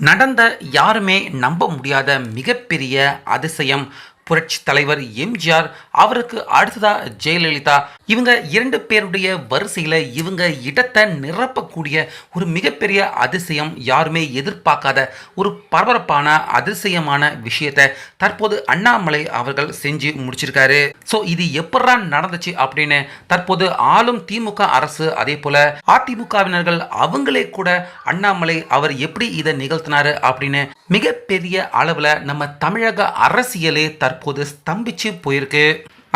நடந்த யாருமே நம்ப முடியாத மிகப்பெரிய அதிசயம் புரட்சி தலைவர் எம்ஜிஆர் அவருக்கு அடுத்ததா ஜெயலலிதா. இவங்க இரண்டு பேருடைய வரிசையில் இவங்க இடத்தை நிரப்பக்கூடிய ஒரு மிகப்பெரிய அதிசயம் யாருமே எதிர்பார்க்காத ஒரு பரபரப்பான அதிசயமான விஷயத்தை தற்போது அண்ணாமலை அவர்கள் செஞ்சு முடிச்சிருக்காரு. ஸோ இது எப்படா நடந்துச்சு அப்படின்னு தற்போது ஆளும் திமுக அரசு அதே போல அதிமுகவினர்கள் அவங்களே கூட அண்ணாமலை அவர் எப்படி இதை நிகழ்த்தினாரு அப்படின்னு மிகப்பெரிய அளவில் நம்ம தமிழக அரசியலே தற்போது ஸ்தம்பிச்சு போயிருக்கு.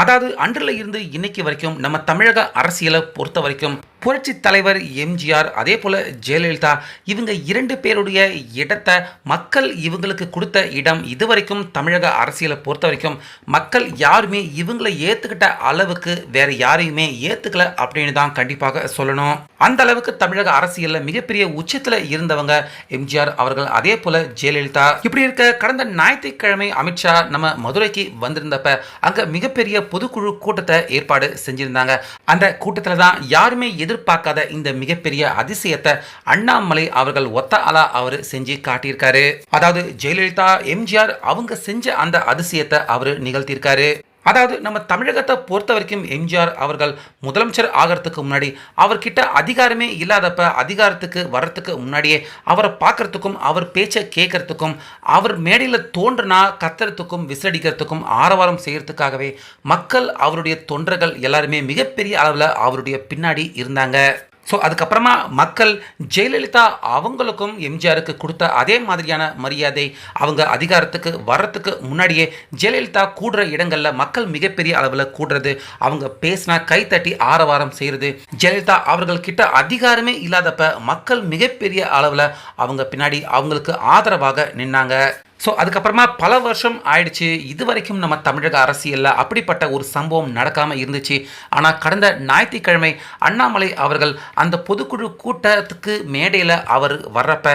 அதாவது அன்றில் இருந்து இன்னைக்கு வரைக்கும் நம்ம தமிழக அரசியலை பொறுத்த வரைக்கும் புரட்சி தலைவர் எம்ஜிஆர் அதே போல் ஜெயலலிதா இவங்க இரண்டு பேருடைய இடத்தை மக்கள் இவங்களுக்கு கொடுத்த இடம் இதுவரைக்கும் தமிழக அரசியலை பொறுத்த வரைக்கும் மக்கள் யாருமே இவங்களை ஏற்றுக்கிட்ட அளவுக்கு வேற யாரையுமே ஏற்றுக்கல அப்படின்னு தான் கண்டிப்பாக சொல்லணும். அந்த அளவுக்கு தமிழக அரசியலில் மிகப்பெரிய உச்சத்தில் இருந்தவங்க எம்ஜிஆர் அவர்கள். அதே போல ஜெயலலிதா. இப்படி இருக்க கடந்த ஞாயிற்றுக்கிழமை அமித்ஷா நம்ம மதுரைக்கு வந்திருந்தப்ப அங்கே மிகப்பெரிய பொதுக்குழு கூட்டத்தை ஏற்பாடு செஞ்சிருந்தாங்க. அந்த கூட்டத்தில் தான் யாருமே எதிர்பார்க்காத இந்த மிகப்பெரிய அதிசயத்தை அண்ணாமலை அவர்கள் ஒத்த அலா அவர் செஞ்சு காட்டியிருக்காரு. அதாவது ஜெயலலிதா எம்ஜிஆர் அவங்க செஞ்ச அந்த அதிசயத்தை அவர் நிகழ்த்தியிருக்காரு. அதாவது நம்ம தமிழகத்தை பொறுத்த வரைக்கும் எம்ஜிஆர் அவர்கள் முதலமைச்சர் ஆகிறதுக்கு முன்னாடி அவர்கிட்ட அதிகாரமே இல்லாதப்ப அதிகாரத்துக்கு வர்றதுக்கு முன்னாடியே அவரை பார்க்கறதுக்கும் அவர் பேச்சை கேட்கறதுக்கும் அவர் மேடையில் தோன்றுனா கத்துறதுக்கும் விசிலடிக்கிறதுக்கும் ஆரவாரம் செய்கிறதுக்காகவே மக்கள் அவருடைய தொண்டர்கள் எல்லாருமே மிகப்பெரிய அளவில் அவருடைய பின்னாடி இருந்தாங்க. ஸோ அதுக்கப்புறமா மக்கள் ஜெயலலிதா அவங்களுக்கும் எம்ஜிஆருக்கு கொடுத்த அதே மாதிரியான மரியாதை அவங்க அதிகாரத்துக்கு வர்றதுக்கு முன்னாடியே ஜெயலலிதா கூடுற இடங்களில் மக்கள் மிகப்பெரிய அளவில் கூடுறது அவங்க பேசினா கைத்தட்டி ஆரவாரம் செய்கிறது ஜெயலலிதா அவர்கள் கிட்ட அதிகாரமே இல்லாதப்ப மக்கள் மிகப்பெரிய அளவில் அவங்க பின்னாடி அவங்களுக்கு ஆதரவாக நின்னாங்க. ஸோ அதுக்கப்புறமா பல வருஷம் ஆயிடுச்சு. இது வரைக்கும் நம்ம தமிழக அரசியலில் அப்படிப்பட்ட ஒரு சம்பவம் நடக்காமல் இருந்துச்சு. ஆனால் கடந்த ஞாயிற்றுக்கிழமை அண்ணாமலை அவர்கள் அந்த பொதுக்குழு கூட்டத்துக்கு மேடையில் அவர் வர்றப்ப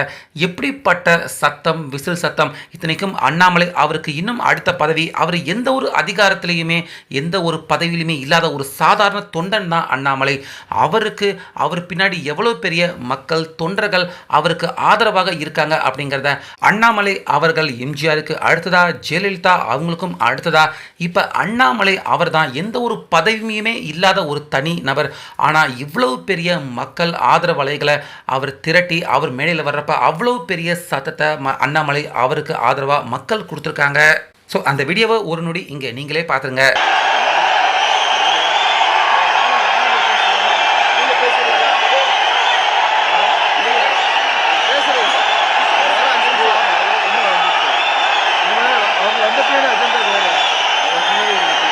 எப்படிப்பட்ட சத்தம் விசில் சத்தம் இத்தனைக்கும் அண்ணாமலை அவருக்கு இன்னும் அடுத்த பதவி அவர் எந்த ஒரு அதிகாரத்திலையுமே எந்த ஒரு பதவியிலுமே இல்லாத ஒரு சாதாரண தொண்டன் தான் அண்ணாமலை. அவருக்கு அவர் பின்னாடி எவ்வளோ பெரிய மக்கள் தொண்டர்கள் அவருக்கு ஆதரவாக இருக்காங்க அப்படிங்கிறத அண்ணாமலை அவர்கள் எம்ஜிஆருக்கு அடுத்ததா ஜெயலலிதா அவங்களுக்கும் அடுத்ததா. இப்போ அண்ணாமலை அவர் தான் எந்த ஒரு பதவியுமே இல்லாத ஒரு தனி நபர். ஆனால் இவ்வளவு பெரிய மக்கள் ஆதரவலைகளை அவர் திரட்டி அவர் மேடையில் வர்றப்ப அவ்வளவு பெரிய சத்தத்தை ம அண்ணாமலை அவருக்கு ஆதரவாக மக்கள் கொடுத்துருக்காங்க. ஸோ அந்த வீடியோவை ஒரு நொடி இங்கே நீங்களே பார்த்துருங்க அவங்க வந்த பின்னாடி அஜெண்டா வேற அவங்க பின்னாடி இருக்கு.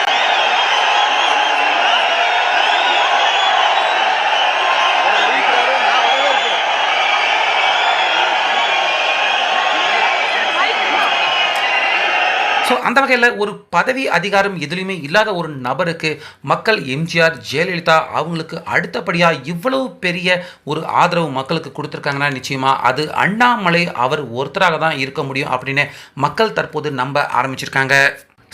அவர் அறிவிக்கிறாரு, நான் வரவேற்கிறேன். ஸோ அந்த வகையில் ஒரு பதவி அதிகாரம் எதுலையுமே இல்லாத ஒரு நபருக்கு மக்கள் எம்ஜிஆர் ஜெயலலிதா அவங்களுக்கு அடுத்தபடியாக இவ்வளவு பெரிய ஒரு ஆதரவு மக்களுக்கு கொடுத்துருக்காங்கன்னா நிச்சயமாக அது அண்ணாமலை அவர் ஒருத்தராக தான் இருக்க முடியும் அப்படின்னு மக்கள் தற்போது நம்ப ஆரம்பிச்சிருக்காங்க.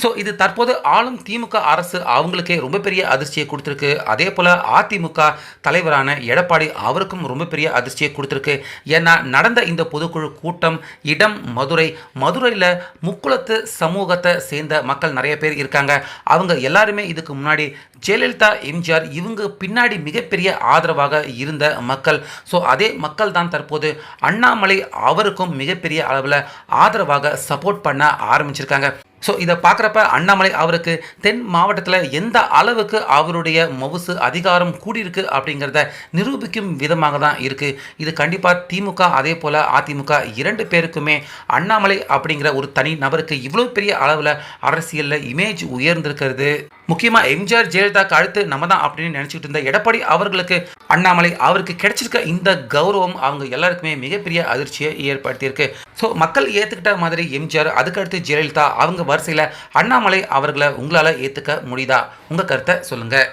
ஸோ இது தற்போது ஆளும் திமுக அரசு அவங்களுக்கே ரொம்ப பெரிய அதிர்ச்சியை கொடுத்துருக்கு. அதே போல் அதிமுக தலைவரான எடப்பாடி அவருக்கும் ரொம்ப பெரிய அதிர்ச்சியை கொடுத்துருக்கு. ஏன்னா நடந்த இந்த பொதுக்குழு கூட்டம் இடம் மதுரை மதுரையில் முக்குளத்து சமூகத்தை சேர்ந்த மக்கள் நிறைய பேர் இருக்காங்க. அவங்க எல்லாருமே இதுக்கு முன்னாடி ஜெயலலிதா எம்ஜிஆர் இவங்க பின்னாடி மிகப்பெரிய ஆதரவாக இருந்த மக்கள். ஸோ அதே மக்கள் தான் தற்போது அண்ணாமலை அவருக்கும் மிகப்பெரிய அளவில் ஆதரவாக சப்போர்ட் பண்ண ஆரம்பிச்சிருக்காங்க. ஸோ இதை பார்க்குறப்ப அண்ணாமலை அவருக்கு தென் மாவட்டத்தில் எந்த அளவுக்கு அவருடைய மவுசு அதிகாரம் கூடியிருக்கு அப்படிங்கிறத நிரூபிக்கும் விதமாக தான் இருக்குது இது கண்டிப்பாக திமுக அதே போல் அதிமுக இரண்டு பேருக்குமே அண்ணாமலை அப்படிங்கிற ஒரு தனி நபருக்கு இவ்வளோ பெரிய அளவில் அரசியலில் இமேஜ் உயர்ந்திருக்கிறது. முக்கியமாக எம்ஜிஆர் ஜெயலலிதாக்கு அடுத்து நம்ம தான் அப்படின்னு நினச்சிக்கிட்டு இருந்த எடப்பாடி அவர்களுக்கு அண்ணாமலை அவருக்கு கிடைச்சிருக்க இந்த கௌரவம் அவங்க எல்லாருக்குமே மிகப்பெரிய அதிர்ச்சியை ஏற்படுத்தியிருக்கு. ஸோ மக்கள் ஏற்றுக்கிட்ட மாதிரி எம்ஜிஆர் அதுக்கடுத்து ஜெயலலிதா அவங்க வரிசையில் அண்ணாமலை அவர்களை உங்களால் ஏற்றுக்க முடியுதா? உங்கள் கருத்தை சொல்லுங்கள்